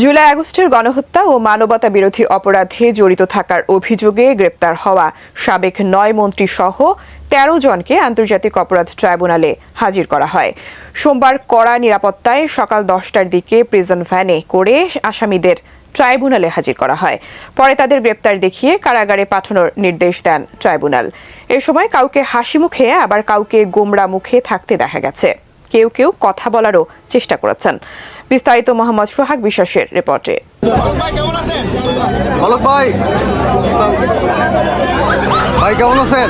জুলাই আগস্টের গণহত্যা ও মানবতা বিরোধী অপরাধে জড়িত থাকার অভিযোগে গ্রেপ্তার হওয়া সাবেক নয় মন্ত্রী সহ তেরো জনকে আন্তর্জাতিক অপরাধ ট্রাইব্যুনালে হাজির করা হয়। সোমবার কড়া নিরাপত্তায় সকাল দশটার দিকে প্রিজন ভ্যানে করে আসামিদের ট্রাইব্যুনালে হাজির করা হয়। পরে তাদের গ্রেপ্তার দেখিয়ে কারাগারে পাঠানোর নির্দেশ দেন ট্রাইব্যুনাল। এ সময় কাউকে হাসি মুখে, আবার কাউকে গোমরা মুখে থাকতে দেখা গেছে। কেউ কেউ কথা বলারও চেষ্টা করেছেন। বিস্তারিত মোহাম্মদ সোহাগ বিশ্বাসের রিপোর্টে। ভাই কেমন আছেন? অলোক ভাই। ভাই কেমন আছেন?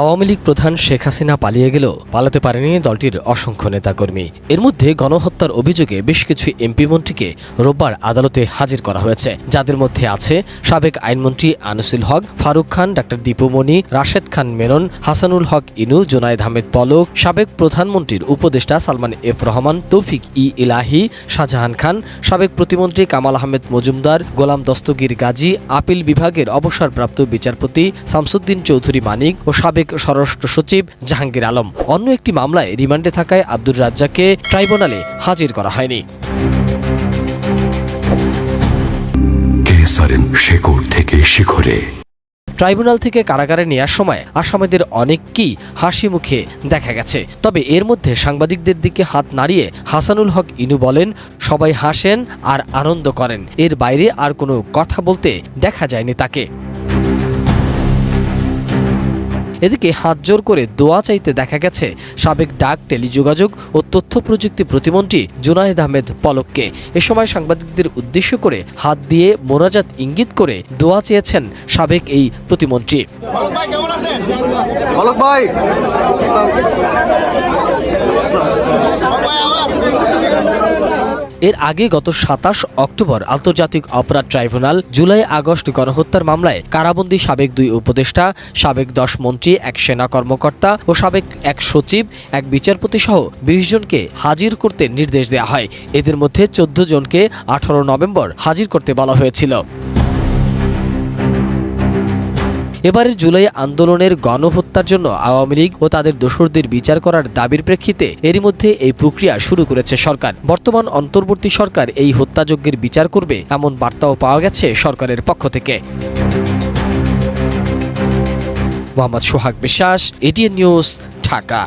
আওয়ামী লীগ প্রধান শেখ হাসিনা পালিয়ে গেলেও পালাতে পারেনি দলটির অসংখ্য নেতাকর্মী। এর মধ্যে গণহত্যার অভিযোগে বেশ কিছু এমপি মন্ত্রীকে রোববার আদালতে হাজির করা হয়েছে। যাদের মধ্যে আছে সাবেক আইনমন্ত্রী আনিসুল হক ফারুক খান ডাক্তার দীপুমণি রাশেদ খান মেনন হাসানুল হক ইনু জোনায়েদ আহমেদ পলক সাবেক প্রধানমন্ত্রীর উপদেষ্টা সালমান এফ রহমান, তৌফিক ই ইলাহি, শাহজাহান খান, সাবেক প্রতিমন্ত্রী কামাল আহমেদ মজুমদার, গোলাম দস্তগীর গাজী, আপিল বিভাগের অবসরপ্রাপ্ত বিচারপতি শামসুদ্দিন চৌধুরী মানিক ও সাবেক স্বরাষ্ট্র সচিব জাহাঙ্গীর আলম। অন্য একটি মামলায় রিমান্ডে থাকায় আব্দুর রাজ্জাককে ট্রাইব্যুনালে হাজির করা হয়নি। শেকড় থেকে শিখরে? ট্রাইব্যুনাল থেকে কারাগারে নেওয়ার সময় আসামিদের অনেককেই হাসি মুখে দেখা গেছে। তবে এর মধ্যে সাংবাদিকদের দিকে হাত নাড়িয়ে হাসানুল হক ইনু বলেন, সবাই হাসেন আর আনন্দ করেন। এর বাইরে আর কোনো কথা বলতে দেখা যায়নি তাকে। এদিকে হাত জোর করে দোয়া চাইতে দেখা গেছে। সাবেক ডাক টেলিযোগাযোগ ও তথ্য প্রযুক্তি প্রতিমন্ত্রী জুনায়েদ আহমেদ পলককে। এ সময় সাংবাদিকদের উদ্দেশ্য করে হাত দিয়ে মোনাজাত ইঙ্গিত করে দোয়া চেয়েছেন সাবেক এই প্রতিমন্ত্রী। ভাই কেমন আছেন অলোক ভাই ভাই আমার এর আগে গত সাতাশ অক্টোবর আন্তর্জাতিক অপরাধ ট্রাইব্যুনাল জুলাই আগস্ট গণহত্যার মামলায় কারাবন্দী সাবেক দুই উপদেষ্টা, সাবেক দশ মন্ত্রী, এক সেনা কর্মকর্তা ও সাবেক এক সচিব, এক বিচারপতি সহ বিশ জনকে হাজির করতে নির্দেশ দেওয়া হয়। এদের মধ্যে চোদ্দ জনকে আঠারো নভেম্বর হাজির করতে বলা হয়েছিল। এবারের জুলাই আন্দোলনের গণহত্যার জন্য আওয়ামী লীগ ও তাদের দোসরদের বিচার করার দাবির প্রেক্ষিতে এরই মধ্যে এই প্রক্রিয়া শুরু করেছে সরকার। বর্তমান অন্তর্বর্তী সরকার এই হত্যাযজ্ঞের বিচার করবে এমন বার্তাও পাওয়া গেছে সরকারের পক্ষ থেকে। মোহাম্মদ সোহাগ বিশ্বাস এটিএন নিউজ, ঢাকা।